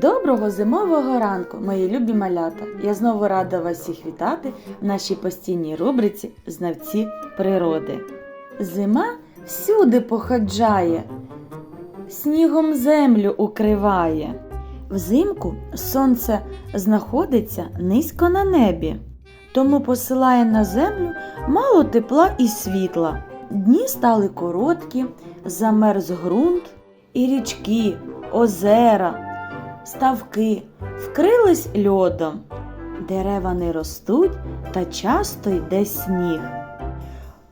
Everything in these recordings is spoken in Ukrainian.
Доброго зимового ранку, мої любі малята! Я знову рада вас всіх вітати в нашій постійній рубриці Знавці природи. Зима всюди походжає, снігом землю укриває. Взимку сонце знаходиться низько на небі, тому посилає на землю мало тепла і світла. Дні стали короткі, замерз ґрунт, і річки, озера, ставки вкрились льодом. Дерева не ростуть та часто йде сніг.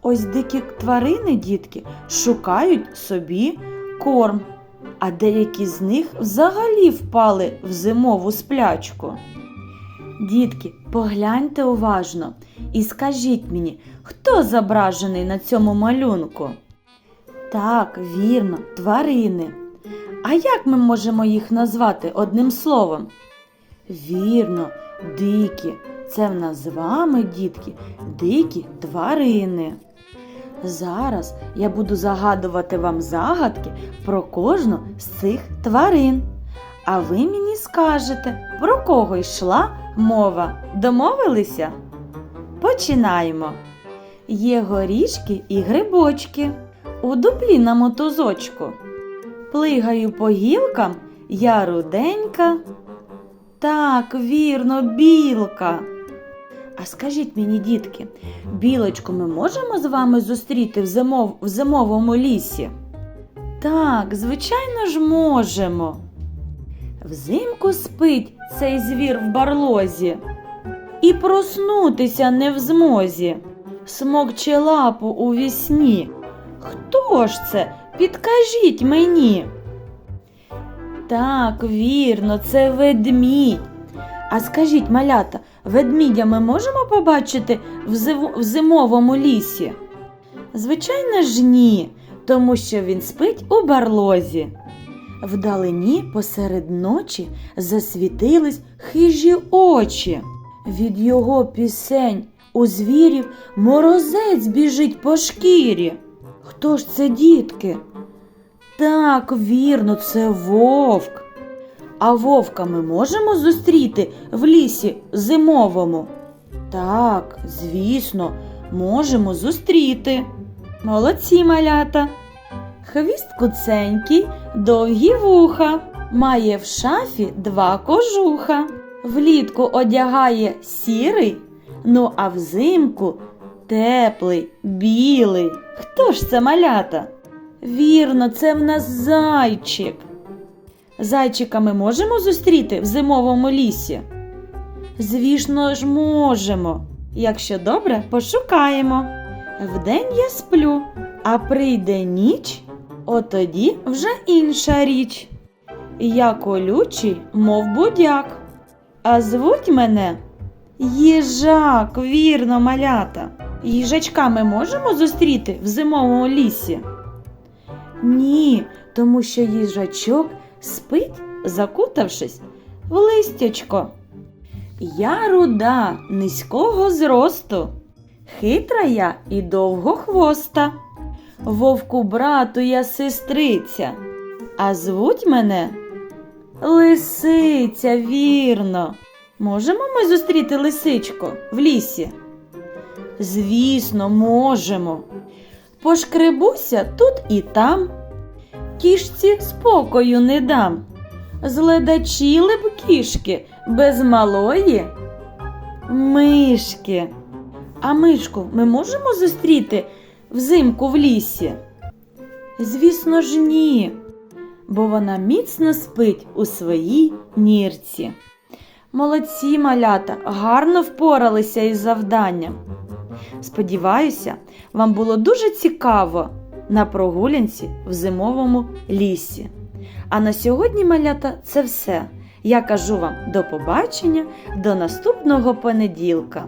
Ось дикі тварини, дітки, шукають собі корм, а деякі з них взагалі впали в зимову сплячку. Дітки, погляньте уважно і скажіть мені, хто зображений на цьому малюнку? Так, вірно, тварини. А як ми можемо їх назвати одним словом? Вірно, дикі. Це в нас з вами, дітки, дикі тварини. Зараз я буду загадувати вам загадки про кожну з цих тварин. А ви мені скажете, про кого йшла мова. Домовилися? Починаємо. Є горішки і грибочки у дуплі на мотузочку. Плигаю по гілкам, я руденька. Так, вірно, білка. А скажіть мені, дітки, білочку ми можемо з вами зустріти в, зимов... в зимовому лісі? Так, звичайно ж можемо. Взимку спить цей звір в барлозі і проснутися не в змозі. Смокче лапу у вісні. Хто ж це? Підкажіть мені. Так, вірно, це ведмідь. А скажіть, малята, ведмідя ми можемо побачити в, зив- в зимовому лісі? Звичайно ж ні, тому що він спить у барлозі. Вдалині посеред ночі засвітились хижі очі. Від його пісень у звірів морозець біжить по шкірі. Хто ж це, дітки? Так, вірно, це вовк. А вовка ми можемо зустріти в лісі зимовому? Так, звісно, можемо зустріти. Молодці малята. Хвіст куценький, довгі вуха, має в шафі два кожуха. Влітку одягає сірий, ну а взимку теплий, білий. Хто ж це малята? Вірно, це в нас зайчик. Зайчика ми можемо зустріти в зимовому лісі? Звісно ж, можемо. Якщо добре, пошукаємо. Вдень я сплю, а прийде ніч, отоді вже інша річ. Я колючий, мов будяк, а звуть мене їжак, вірно, малята. Їжачка ми можемо зустріти в зимовому лісі? Ні, тому що їжачок спить, закутавшись в листячко. Я руда низького зросту, хитра я і довгохвоста. Вовку брату я сестриця, а звуть мене Лисиця, вірно. Можемо ми зустріти лисичку в лісі? Звісно, можемо. Пошкребуся тут і там, кішці спокою не дам. Зледачіли б кішки без малої мишки. А мишку ми можемо зустріти взимку в лісі? Звісно ж, ні, бо вона міцно спить у своїй нірці. Молодці малята, гарно впоралися із завданням. Сподіваюся, вам було дуже цікаво на прогулянці в зимовому лісі. А на сьогодні, малята, це все. Я кажу вам до побачення, до наступного понеділка.